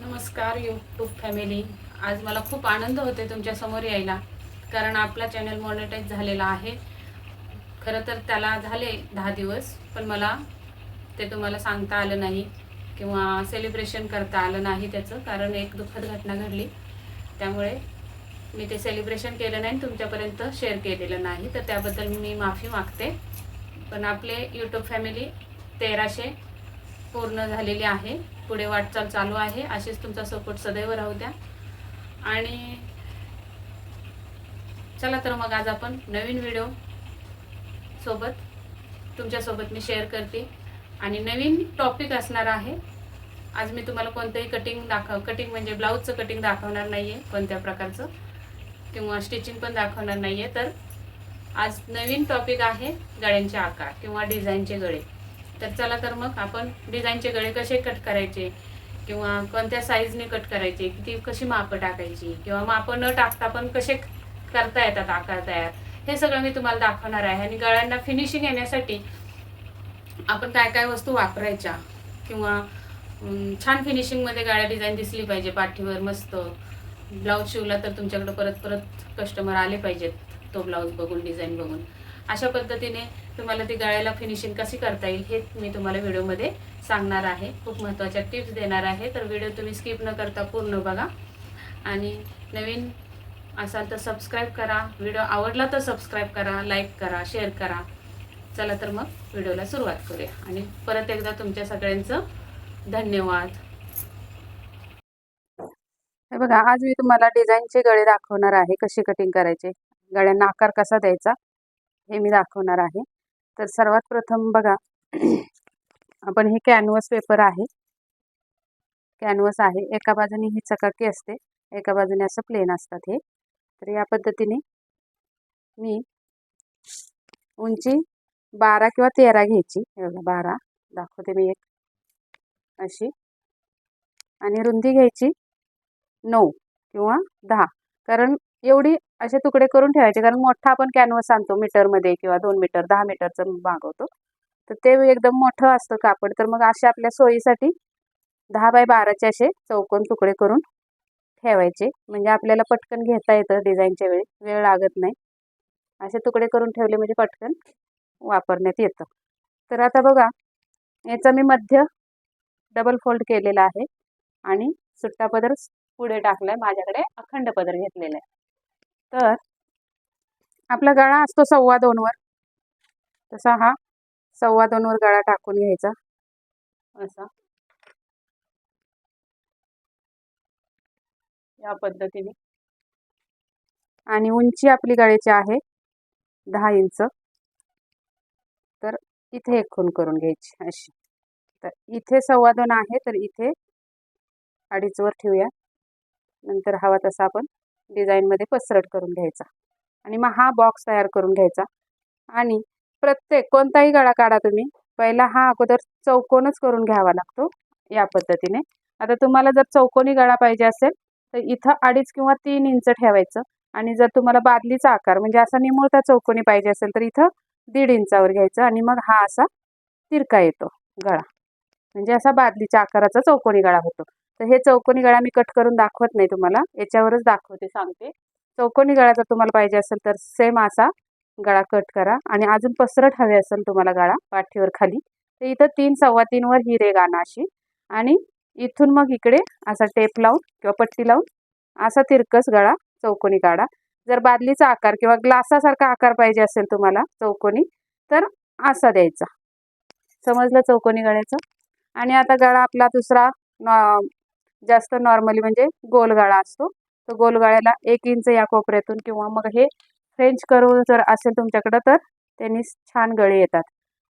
नमस्कार YouTube family आज मला खूप आनंद होते तुमच्यासमोर यायला कारण आपला चॅनल मॉनिटाईज झालेला आहे. खरं तर त्याला झाले दहा दिवस पण मला ते तुम्हाला सांगता आलं नाही किंवा सेलिब्रेशन करता आलं नाही त्याचं कारण एक दुःखद घटना घडली. त्यामुळे मी ते सेलिब्रेशन केलं नाही आणि तुमच्यापर्यंत शेअर केलेलं नाही. तर त्याबद्दल मी माफी मागते. पण आपले यूट्यूब फॅमिली तेराशे पूर्ण झालेली आहे. पुढे वाटचाल चालू आहे. अशीच तुमचा सपोर्ट सदैव राहू द्या. आणि चला तर मग आज आपण नवीन व्हिडिओ सोबत तुमच्यासोबत मी शेअर करते. आणि नवीन टॉपिक असणार आहे. आज मी तुम्हाला कोणतंही कटिंग दाखव कटिंग म्हणजे ब्लाऊजचं कटिंग दाखवणार नाही आहे कोणत्या प्रकारचं. किंवा स्टिचिंग पण दाखवणार नाही आहे तर आज नवीन टॉपिक आहे गळ्यांचे आकार किंवा डिझाईनचे गळे. तर चला तर मग आपण डिझाईनचे गळे कसे कट करायचे? किंवा कोणत्या साईजने कट करायचे? किती कशी मापं टाकायची? किंवा मापं न टाकता पण कसे करता येतात आकार तयार? हे सगळं मी तुम्हाला दाखवणार आहे. आणि गळ्यांना फिनिशिंग येण्यासाठी आपण काय काय वस्तू वापरायच्या? किंवा छान फिनिशिंगमध्ये गाड्या डिझाईन दिसली पाहिजे पाठीवर मस्त. ब्लाऊज शिवला तर तुमच्याकडे परत परत कस्टमर आले पाहिजेत तो ब्लाऊज बघून डिझाईन बघून. अशा पद्धतीने तुम्हाला ती गळ्याला फिनिशिंग कशी करता येईल हे मी तुम्हाला व्हिडिओमध्ये सांगणार आहे. खूप महत्त्वाच्या टिप्स देणार आहे. तर व्हिडिओ तुम्ही स्किप न करता पूर्ण बघा. आणि नवीन असाल तर सबस्क्राईब करा. व्हिडिओ आवडला तर सबस्क्राईब करा लाईक करा शेअर करा. चला तर मग व्हिडिओला सुरुवात करूया. आणि परत एकदा तुमच्या सगळ्यांचं धन्यवाद. हे बघा आज मी तुम्हाला डिझाईनचे गळे दाखवणार आहे कशी कटिंग करायचे. गळ्यांना आकार कसा द्यायचा हे मी दाखवणार आहे. तर सर्वात प्रथम बघा आपण हे कॅनव्हस पेपर आहे. कॅनव्हस आहे. एका बाजूने ही चकाकी असते. एका बाजूने असं प्लेन असतात हे. तर या पद्धतीने मी उंची बारा किंवा तेरा घ्यायची. हे बघा बारा. दाखवते मी एक. अशी. आणि रुंदी घ्यायची नऊ किंवा दहा. कारण एवढी असे तुकडे करून ठेवायचे. कारण मोठा आपण कॅनव्हस आणतो मीटरमध्ये किंवा दोन मीटर दहा मीटरचं मागवतो. तर ते एकदम मोठं असतं कापड. तर मग असे आपल्या सोयीसाठी दहा बाय बाराचे असे चौकोन तुकडे करून ठेवायचे. म्हणजे आपल्याला पटकन घेता येतं डिझाईनच्या वेळी. वेळ लागत नाही. असे तुकडे करून ठेवले म्हणजे पटकन वापरण्यात येतं. तर आता बघा याचा मी मध्य डबल फोल्ड केलेला आहे. आणि सुट्टा पदर पुढे टाकलाय. माझ्याकडे अखंड पदर घेतलेला आहे. तर आपला गळा असतो सव्वा दोनवर तसा हा सव्वा दोनवर गळा टाकून घ्यायचा. असा. या पद्धतीने. आणि उंची आपली गळ्याची आहे दहा इंच. तर इथे एक खून करून घ्यायची अशी. तर इथे सव्वा दोन आहे तर इथे अडीचवर ठेवूया. नंतर हवा तसा आपण डिझाईनमध्ये पसरट करून घ्यायचा. आणि मग हा बॉक्स तयार करून घ्यायचा. आणि प्रत्येक कोणताही गळा काढा तुम्ही पहिला हा अगोदर चौकोनच करून घ्यावा लागतो या पद्धतीने. आता तुम्हाला जर चौकोनी गळा पाहिजे असेल तर इथं अडीच किंवा तीन इंच ठेवायचं. आणि जर तुम्हाला बादलीचा आकार म्हणजे असा निमुळता चौकोनी पाहिजे असेल तर इथं दीड इंचावर घ्यायचं. आणि मग हा असा तिरका येतो गळा. म्हणजे असा बादलीच्या आकाराचा चौकोनी गळा होतो. तर हे चौकोनी गळा मी कट करून दाखवत नाही तुम्हाला. याच्यावरच दाखवते सांगते. चौकोनी गळा जर तुम्हाला पाहिजे असेल तर सेम असा गळा कट करा. आणि अजून पसरट हवे असेल तुम्हाला गळा पाठीवर खाली तर इथं तीन सव्वा तीनवर ही रेगाणं अशी. आणि इथून मग इकडे असा टेप लावून किंवा पट्टी लावून असा तिरकस गळा चौकोनी काढा. जर बादलीचा आकार किंवा ग्लासासारखा आकार पाहिजे असेल तुम्हाला चौकोनी तर असा द्यायचा. समजलं चौकोनी गळ्याचं? आणि आता गळा आपला दुसरा नॉ जास्त नॉर्मली म्हणजे गोलगाळा असतो. तर गोलगाळ्याला एक इंच या कोपऱ्यातून किंवा मग हे फ्रेंच करू जर असेल तुमच्याकडं तर त्यांनी छान गळे येतात.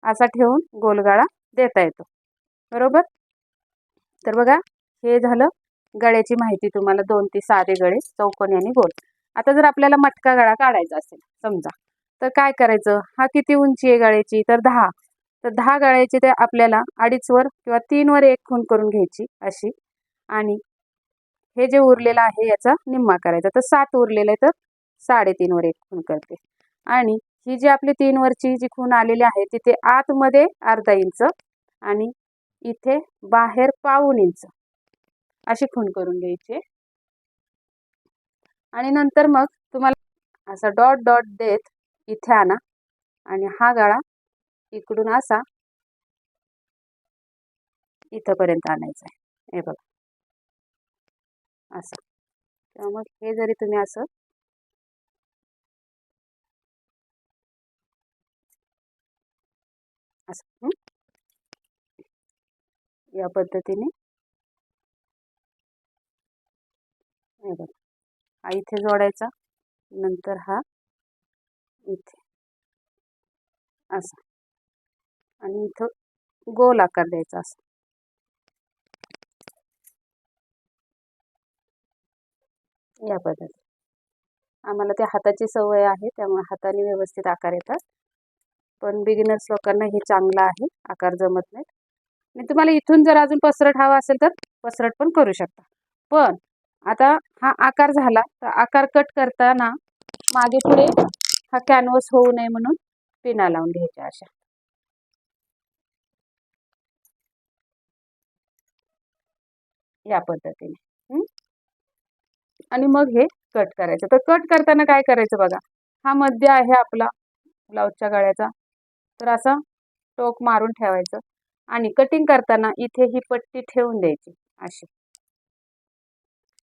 असा ठेवून गोलगाळा देता येतो. बरोबर? तर बघा हे झालं. गळ्याची माहिती तुम्हाला दोन ते साधे गळे चौकोनी आणि गोल आता जर आपल्याला मटका गळा काढायचा असेल समजा तर काय करायचं? हा किती उंची आहे गळ्याची? तर दहा. तर दहा गळ्याची ते आपल्याला अडीचवर किंवा तीनवर एक खून करून घ्यायची अशी आणि हे जे उरलेलं आहे याचा निम्मा करायचा. तर सात उरलेलं आहे तर साडेतीनवर एक खून करते. आणि ही जी आपली तीनवरची जी खून आलेली आहे तिथे आतमध्ये अर्धा इंच आणि इथे बाहेर पाऊन इंच अशी खून करून घ्यायची. आणि नंतर मग तुम्हाला असा डॉट डॉट देत इथे आणा आणि हा गाळा इकडून असा इथंपर्यंत आणायचा आहे. हे बघा. असं. किंवा मग हे जरी तुम्ही असं असं या पद्धतीने. हा इथे जोडायचा. नंतर हा इथे. असा. आणि इथं गोल आकार द्यायचा असा. या पद्धती आम्हाला त्या हाताची सवय आहे त्यामुळे हाताने व्यवस्थित आकार येतात. पण बिगिनर्स लोकांना हे चांगलं आहे आकार जमत नाहीत आणि तुम्हाला इथून जर अजून पसरट हवा असेल तर पसरट पण करू शकता. पण आता हा आकार झाला तर आकार कट करताना मागे पुढे हा कॅनव्हस होऊ नये म्हणून पिना लावून घ्यायच्या अशा. या पद्धतीने. आणि मग हे कट करायचं. तर कट करताना काय करायचं बघा. हा मध्य आहे आपला ब्लाऊजच्या गळ्याचा. तर असा टोक मारून ठेवायचं. आणि कटिंग करताना इथे ही पट्टी ठेवून द्यायची अशी.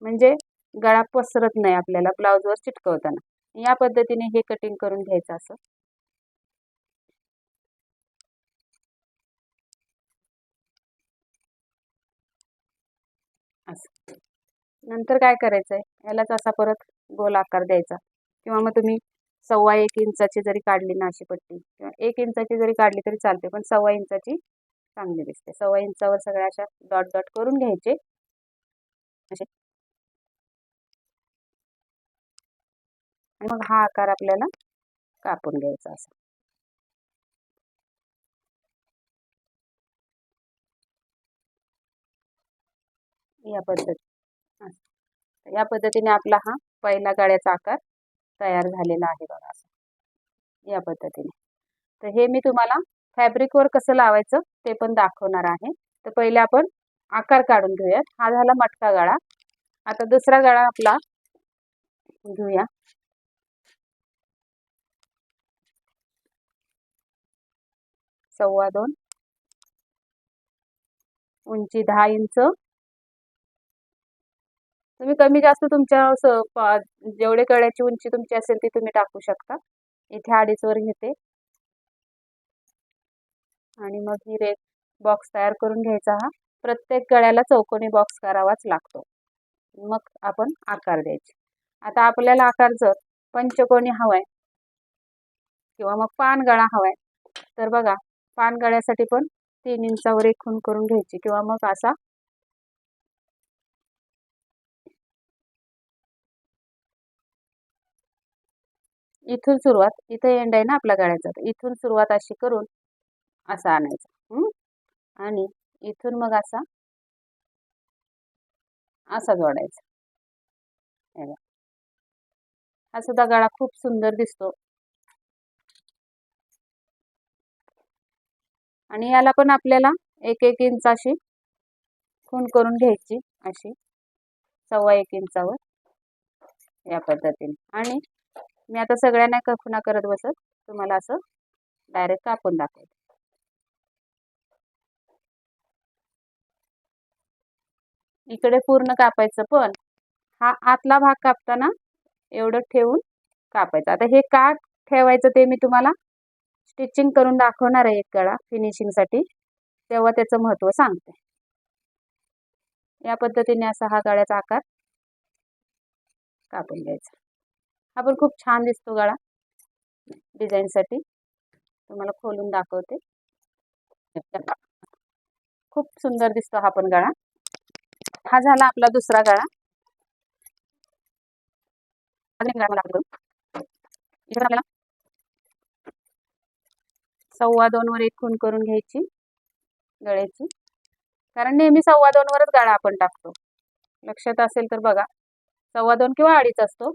म्हणजे गळा पसरत नाही आपल्याला ब्लाऊजवर चिटकवताना. या पद्धतीने हे कटिंग करून घ्यायचं असं. असं. नंतर काय करायचं आहे यालाच असा परत गोल आकार द्यायचा. किंवा मग तुम्ही सव्वा एक इंचाची जरी काढली ना अशी पट्टी किंवा एक इंचाची जरी काढली तरी चालते पण सव्वा इंचाची चांगली दिसते. सव्वा इंचावर सगळ्या अशा डॉट डॉट करून घ्यायचे. असे. आणि मग हा आकार आपल्याला कापून घ्यायचा असा. या पद्धती या पद्धतीने आपला हा पहिला गाड्याचा आकार तयार झालेला आहे बघा असं. या पद्धतीने. तर हे मी तुम्हाला फॅब्रिकवर कसं लावायचं ते पण दाखवणार आहे. तर पहिले आपण आकार काढून घेऊयात. हा झाला मटका गाळा. आता दुसरा गाळा आपला घेऊया. सव्वा दोन. उंची दहा इंच. तुम्ही कमी जास्त तुमच्या जेवढे गळ्याची उंची तुमची असेल ती तुम्ही टाकू शकता. इथे अडीचवर घेते. आणि मग ही रेक बॉक्स तयार करून घ्यायचा हा. प्रत्येक गळ्याला चौकोनी बॉक्स करावाच लागतो. मग आपण आकार द्यायचे. आता आपल्याला आकार जर पंचकोनी हवाय किंवा मग पान गळा हवाय तर बघा पान गळ्यासाठी पण तीन इंचावर एक खून करून घ्यायची किंवा मग असा इथून सुरुवात इथे एंड आहे ना आपल्या गळ्याचा इथून सुरुवात अशी करून असा आणायचा. आणि इथून मग असा असा जोडायचा. हा सुद्धा गळा खूप सुंदर दिसतो. आणि याला पण आपल्याला एक एक इंच अशी खून करून घ्यायची. अशी सव्वा एक इंचावर या पद्धतीने. आणि मी आता सगळ्यांना का करत बसत तुम्हाला असं डायरेक्ट कापून दाखवते. इकडे पूर्ण कापायचं पण हा आतला भाग कापताना एवढं ठेवून कापायचं. आता हे का ठेवायचं ते मी तुम्हाला स्टिचिंग करून दाखवणार आहे एक गळा फिनिशिंगसाठी तेव्हा त्याचं महत्त्व सांगते. या पद्धतीने असा हा गळ्याचा आकार कापून घ्यायचा. हा पण खूप छान दिसतो गळा. डिझाईनसाठी. तुम्हाला खोलून दाखवते. खूप सुंदर दिसतो हा पण गळा. हा झाला आपला दुसरा गळा. सव्वा दोन वर एक खून करून घ्यायची. गळ्याची. कारण नेहमी सव्वा दोन वरच गाळा आपण टाकतो. लक्षात असेल तर बघा. सव्वा दोन किंवा अडीच असतो.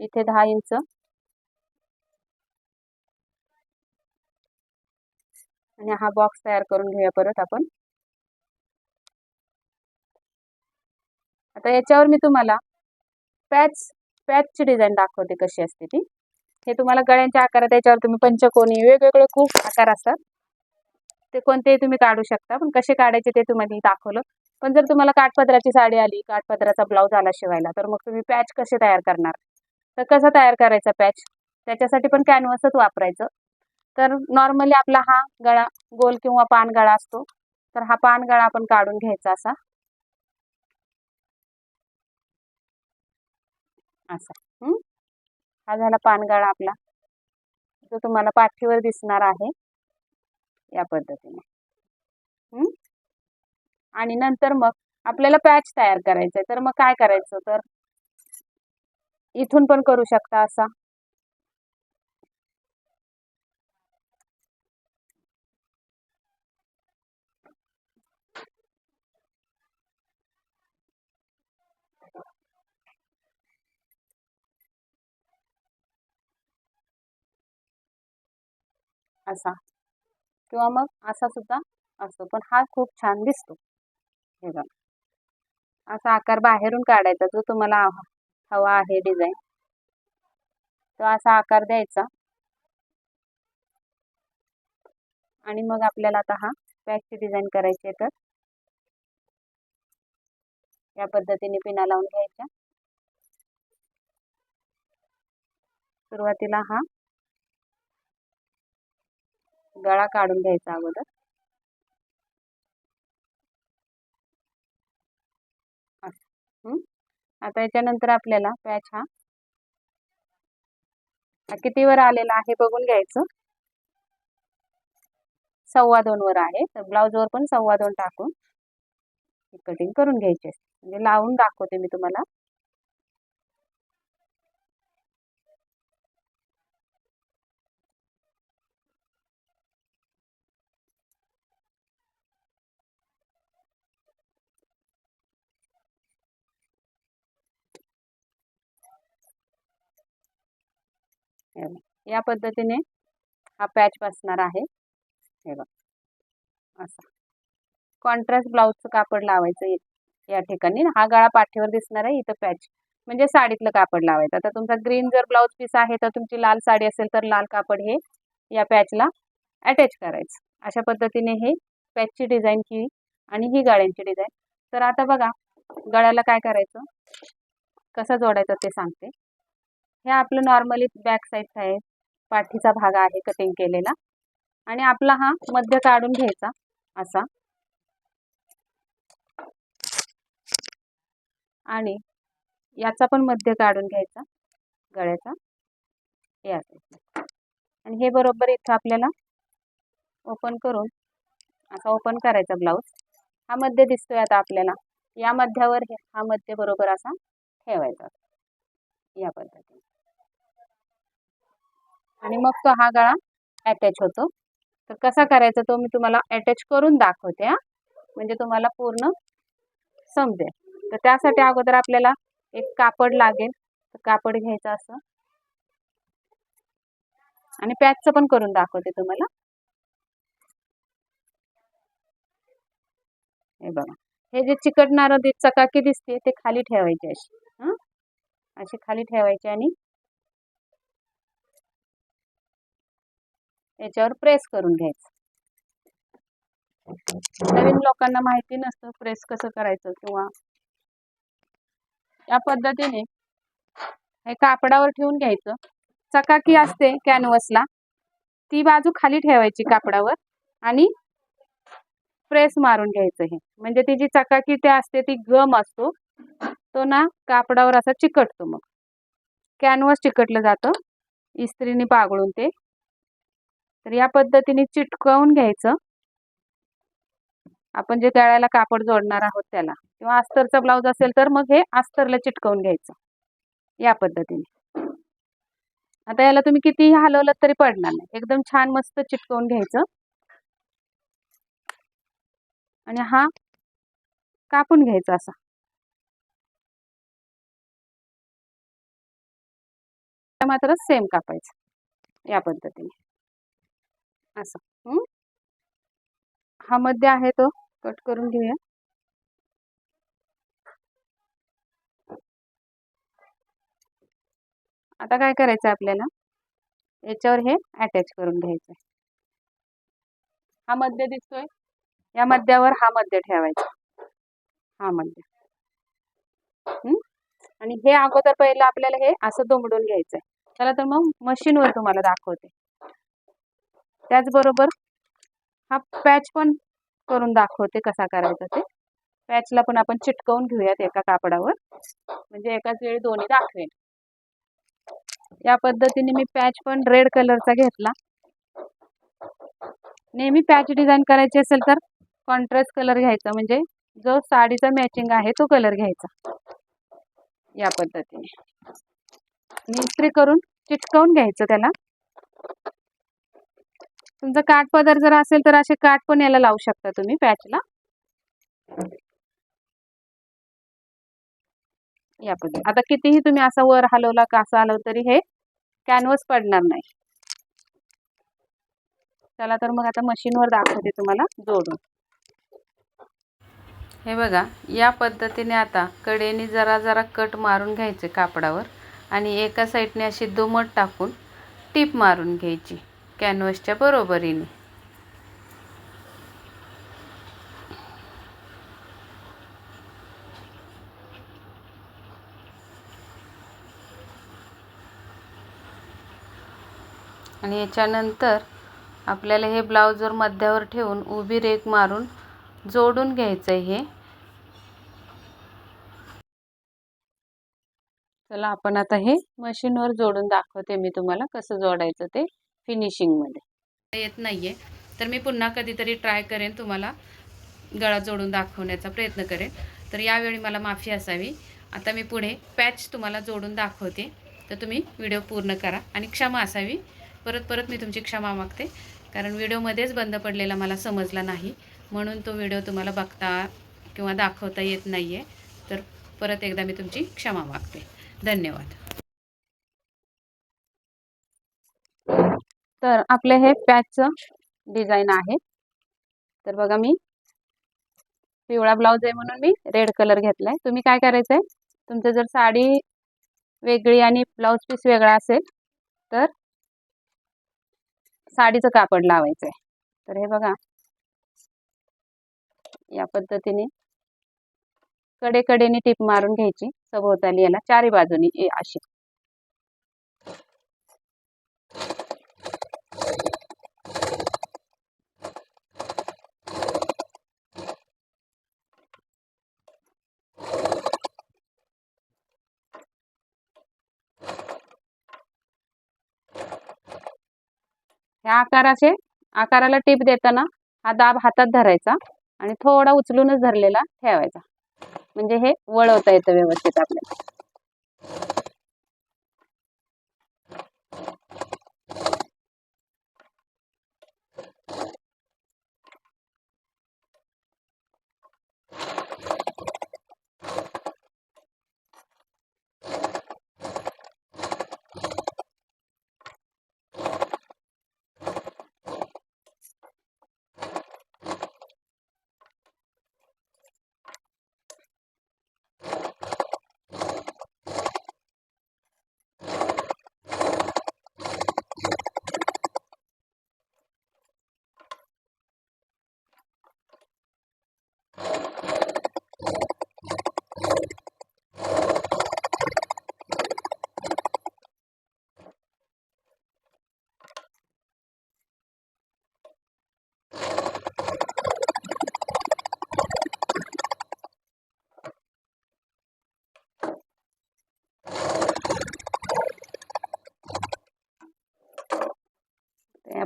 इथे दहा इंच आणि हा बॉक्स तयार करून घेऊया परत आपण. आता याच्यावर मी तुम्हाला पॅच पॅचची डिझाईन दाखवते कशी असते ती. हे तुम्हाला गळ्यांच्या आकारात याच्यावर तुम्ही पंचकोनी वेगवेगळे खूप आकार असतात. ते कोणतेही तुम्ही काढू शकता पण कसे काढायचे ते तुम्हाला दाखवलं. पण जर तुम्हाला काठपदराची साडी आली काठपदराचा ब्लाऊज आला शिवायला तर मग तुम्ही पॅच कसे तयार करणार? तर कसा तयार करायचा पॅच? त्याच्यासाठी पण कॅनव्हसच वापरायचं. तर नॉर्मली आपला हा गळा गोल किंवा पान गळा असतो. तर हा पान गळा आपण काढून घ्यायचा असा. असा. हा? झाला पानगळा आपला. जो तुम्हाला पाठीवर दिसणार आहे. या पद्धतीने. आणि नंतर मग आपल्याला पॅच तयार करायचा आहे तर मग काय करायचं? तर इथून पण करू शकता असा. असा. किंवा मग असा सुद्धा असतो. पण हा खूप छान दिसतो. हे बघा. असा आकार बाहेरून काढायचा जो तुम्हाला हवा- आहे डिझाईन तो असा आकार द्यायचा. आणि मग आपल्याला आता हा पॅकची डिझाईन करायची आहे तर या पद्धतीने पिना लावून घ्यायच्या. सुरुवातीला हा गळा काढून घ्यायचा अगोदर असं हं? आता याच्यानंतर आपल्याला पॅच हा कितीवर आलेला आहे बघून घ्यायचं. सव्वा दोन वर आहे. तर ब्लाऊजवर पण सव्वा दोन टाकून कटिंग करून घ्यायची. म्हणजे लावून दाखवते मी तुम्हाला. हे या पद्धतीने हा पॅच बसणार आहे. हे बघा. असा. कॉन्ट्रास्ट ब्लाऊजचं कापड लावायचं या ठिकाणी. हा गळा पाठीवर दिसणार आहे इथं पॅच. म्हणजे साडीतलं कापड लावायचं. आता तुमचा ग्रीन जर ब्लाऊज पीस आहे तर तुमची लाल साडी असेल तर लाल कापड हे या पॅचला अटॅच करायचं. अशा पद्धतीने हे पॅचची डिझाईन की आणि ही गाड्यांची डिझाईन. तर आता बघा गळ्याला काय करायचं? कसं जोडायचं ते सांगते. हे आपलं नॉर्मली बॅक साईड आहे? पाठीचा भाग आहे कटिंग केलेला. आणि आपला हा मध्य काढून घ्यायचा असा. आणि याचा पण मध्य काढून घ्यायचा गळ्याचा. या आणि हे बरोबर इथं आपल्याला ओपन करून असा ओपन करायचा ब्लाऊज हा मध्य दिसतोय आता आपल्याला. या मध्यावर हा मध्य बरोबर असा ठेवायचा. या पद्धतीने. आणि मग तो हा गळा अटॅच होतो. तर कसा करायचा तो मी तुम्हाला अटॅच करून दाखवते हा. म्हणजे तुम्हाला पूर्ण समजेल. तर त्यासाठी अगोदर आपल्याला एक कापड लागेल. तर कापड घ्यायचं असं. आणि पॅचचं पण करून दाखवते तुम्हाला. हे बघा. हे जे चिकटणारं चकाकी दिसते ते खाली ठेवायचे अशी हं? अशी खाली ठेवायची आणि याच्यावर प्रेस करून घ्यायचं. नवीन लोकांना माहिती नसतं प्रेस कसं करायचं किंवा या पद्धतीने हे कापडावर ठेवून घ्यायचं. चकाकी असते कॅनव्हसला ती बाजू खाली ठेवायची कापडावर आणि प्रेस मारून घ्यायचं हे. म्हणजे ती जी चकाकी ते असते ती गम असतो तो ना कापडावर असा चिकटतो मग. कॅनव्हस चिकटलं जातं. इस्त्रीने पागळून ते तर या पद्धतीने चिटकवून घ्यायचं. आपण जे गळ्याला कापड जोडणार आहोत त्याला किंवा अस्तरचा ब्लाऊज असेल तर मग हे अस्तरला चिटकवून घ्यायचं. या पद्धतीने. आता याला तुम्ही कितीही हलवलं तरी पडणार नाही. एकदम छान मस्त चिटकवून घ्यायचं. आणि हा कापून घ्यायचा असा. मात्र सेम कापायचं. या पद्धतीने. असं. हा? मध्य आहे तो. कट करून घेऊया. आता काय करायचं आपल्याला? याच्यावर हे अटॅच करून घ्यायचं. हा मध्य दिसतोय? या मध्यावर हा मध्य ठेवायचा. हा मध्य. आणि हे अगोदर पहिलं आपल्याला हे असं दुमडून घ्यायचंय. चला तर मग मशीनवर तुम्हाला दाखवते. त्याचबरोबर हा पॅच पण करून दाखवते कसा करायचा ते. पॅचला पण आपण चिटकवून घेऊयात एका कापडावर. म्हणजे एकाच वेळी दोन्ही दाखवेन. या पद्धतीने मी पॅच पण रेड कलरचा घेतला. नेहमी पॅच डिझाईन करायची असेल तर कॉन्ट्रास्ट कलर घ्यायचा. म्हणजे जो साडीचा मॅचिंग आहे तो कलर घ्यायचा. या पद्धतीने. मिस्त्री इस्त्री करून चिटकवून घ्यायचं त्याला. तुमचा काठ पदर जर असेल तर असे काठ पण याला लावू शकता तुम्ही पॅचला. या पद्धती आता कितीही तुम्ही असा वर हलवला का असं हलव तरी हे कॅनव्हस पडणार नाही. चला तर मग आता मशीनवर दाखवते तुम्हाला जोडून. हे बघा या पद्धतीने आता कडेने जरा जरा कट मारून घ्यायचे कापडावर आणि एका साईडने अशी दुमट टाकून टीप मारून घ्यायची. कॅनव्हसच्या बरोबरीने. आणि याच्यानंतर आपल्याला हे ब्लाऊजवर मध्यावर ठेवून उभी रेख मारून जोडून घ्यायचं आहे हे. चला आपण आता हे मशीनवर जोडून दाखवते मी तुम्हाला कसं जोडायचं ते. फिनिशिंगमध्ये येत नाहीये. तर मी पुन्हा कधीतरी ट्राय करेन तुम्हाला गळा जोडून दाखवण्याचा प्रयत्न करेन. तर यावेळी मला माफी असावी. आता मी पुढे पॅच तुम्हाला जोडून दाखवते. तर तुम्ही व्हिडिओ पूर्ण करा आणि क्षमा असावी. परत परत मी तुमची क्षमा मागते. कारण व्हिडिओमध्येच बंद पडलेला मला समजला नाही. म्हणून तो व्हिडिओ तुम्हाला बघता किंवा दाखवता येत नाही आहे तर परत एकदा मी तुमची क्षमा मागते. धन्यवाद. तर आपले हे पॅचचं डिझाईन आहे. तर बघा मी पिवळा ब्लाऊज आहे म्हणून मी रेड कलर घेतलाय. तुम्ही काय करायचं आहे तुमचं जर साडी वेगळी आणि ब्लाऊज पीस वेगळा असेल तर साडीचं कापड लावायचं आहे तर हे बघा या पद्धतीने कडेकडेने टीप मारून घ्यायची. सभोवताली याला चारी बाजूनी अशी. ह्या आकाराचे आकाराला टीप देताना हा दाब हातात धरायचा आणि थोडा उचलूनच धरलेला ठेवायचा. म्हणजे हे वळवता येतं व्यवस्थित आपल्याला.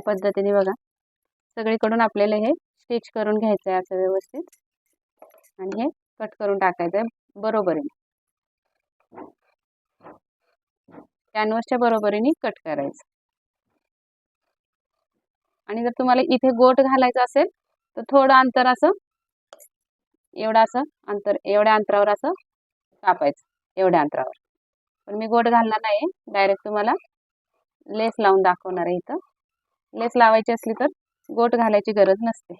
पद्धतीने बघा. सगळीकडून आपल्याला हे स्टिच करून घ्यायचं आहे असं व्यवस्थित. आणि हे कट करून टाकायचं आहे बरोबरीने. कॅनव्हसच्या बरोबरीने कट करायचं. आणि जर तुम्हाला इथे गोट घालायचं असेल तर थोडं अंतर असं एवढं असं अंतर एवढ्या अंतरावर असं कापायचं एवढ्या अंतरावर. पण मी गोट घालणार नाही डायरेक्ट तुम्हाला लेस लावून दाखवणार आहे इथं. लेस लावायची असली तर गोट घालायची गरज नसते.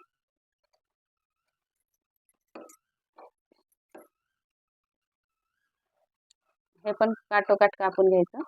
हे पण काटोकाट कापून घ्यायचं.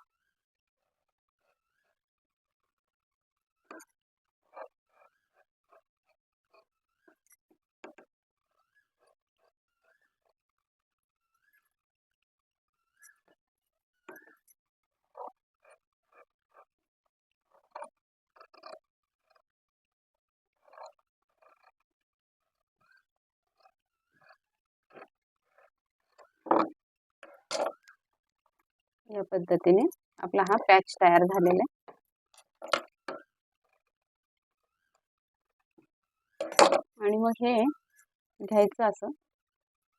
या पद्धतीने आपला हा पॅच तयार झालेला आहे. आणि मग हे घ्यायचं असं.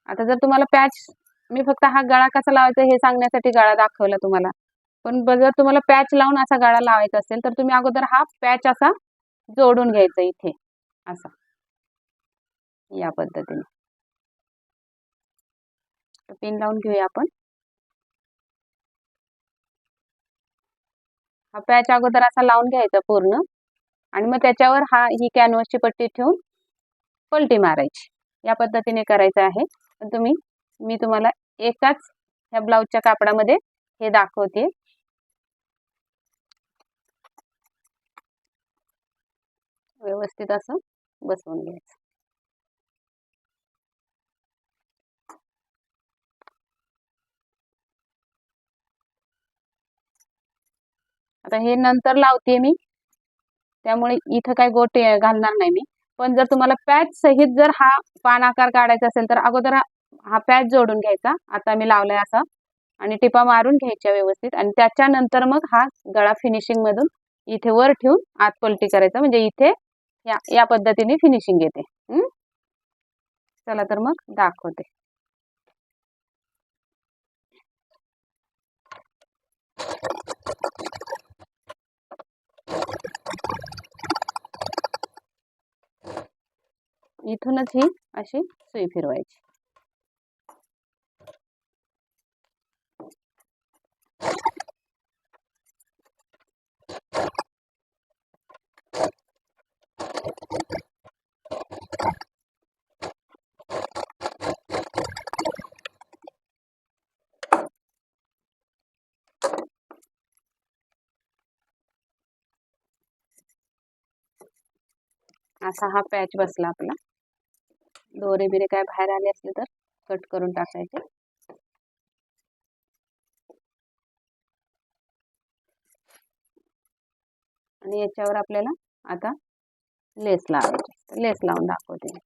आता जर तुम्हाला पॅच मी फक्त हा गळा कसा लावायचा हे सांगण्यासाठी गळा दाखवला तुम्हाला. पण जर तुम्हाला पॅच लावून असा गळा लावायचा असेल तर तुम्ही अगोदर हा पॅच असा जोडून घ्यायचा इथे. असा. या पद्धतीने. पिन लावून घेऊया आपण. हा पॅच अगोदर असा लावून घ्यायचा पूर्ण. आणि मग त्याच्यावर हा ही कॅनव्हसची पट्टी ठेवून पलटी मारायची. या पद्धतीने करायचं आहे. पण तुम्ही मी तुम्हाला एकाच ह्या ब्लाऊजच्या कापडामध्ये हे दाखवते. व्यवस्थित असं बसवून घ्यायचं. आता हे नंतर लावते मी. त्यामुळे इथं काय गोटे घालणार नाही मी. पण जर तुम्हाला पॅच सहित जर हा पान आकार काढायचा असेल तर अगोदर हा- पॅच जोडून घ्यायचा. आता मी लावलाय असा. आणि टिपा मारून घ्यायच्या व्यवस्थित. आणि त्याच्यानंतर मग हा गळा फिनिशिंग मधून इथे वर ठेवून आत पलटी करायचा. म्हणजे इथे या या पद्धतीने फिनिशिंग येते. चला तर मग दाखवते. इथूनच ही अशी सुई फिरवायची. असा हा पॅच बसला आपला. दोरे बिरे काय बाहेर आले असले तर कट करून टाकायचे. आणि याच्यावर आपल्याला आता लेस लावायचे. लेस लावून दाखवते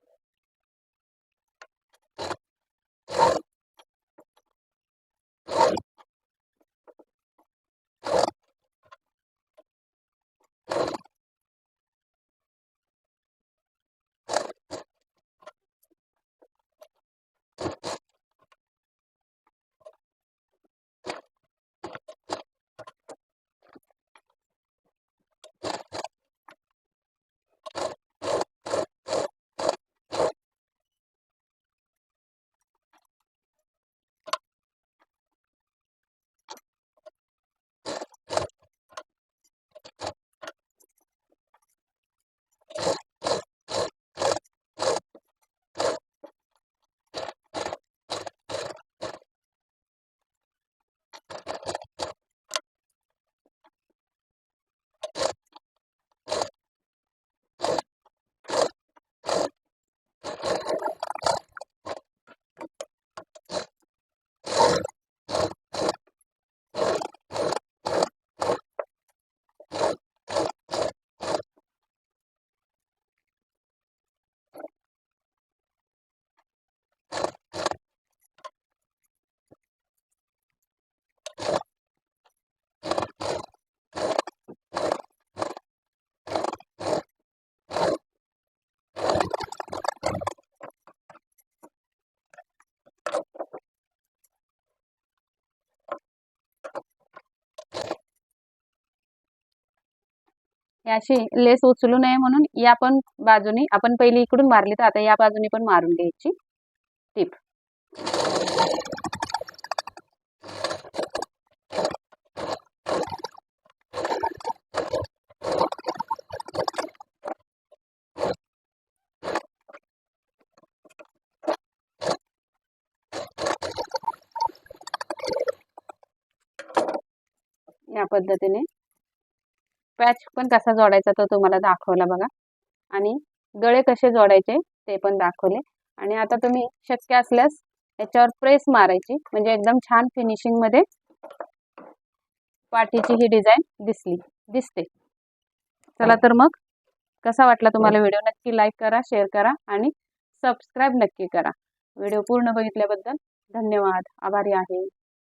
अशी लेस उचलू नये म्हणून या पण बाजूनी आपण पहिली इकडून मारली तर आता या बाजूनी पण मारून घ्यायची. टीप. या पद्धतीने. पॅच पण कसा जोडायचा तो तुम्हाला दाखवला बघा. आणि गळे कसे जोडायचे ते पण दाखवले. आणि आता तुम्ही शक्य असल्यास याच्यावर प्रेस मारायची. म्हणजे एकदम छान फिनिशिंगमध्ये पाठीची ही डिझाईन दिसली. दिसते. चला तर मग कसा वाटला तुम्हाला व्हिडिओ नक्की लाईक करा शेअर करा आणि सबस्क्राईब नक्की करा. व्हिडिओ पूर्ण बघितल्याबद्दल धन्यवाद. आभारी आहे.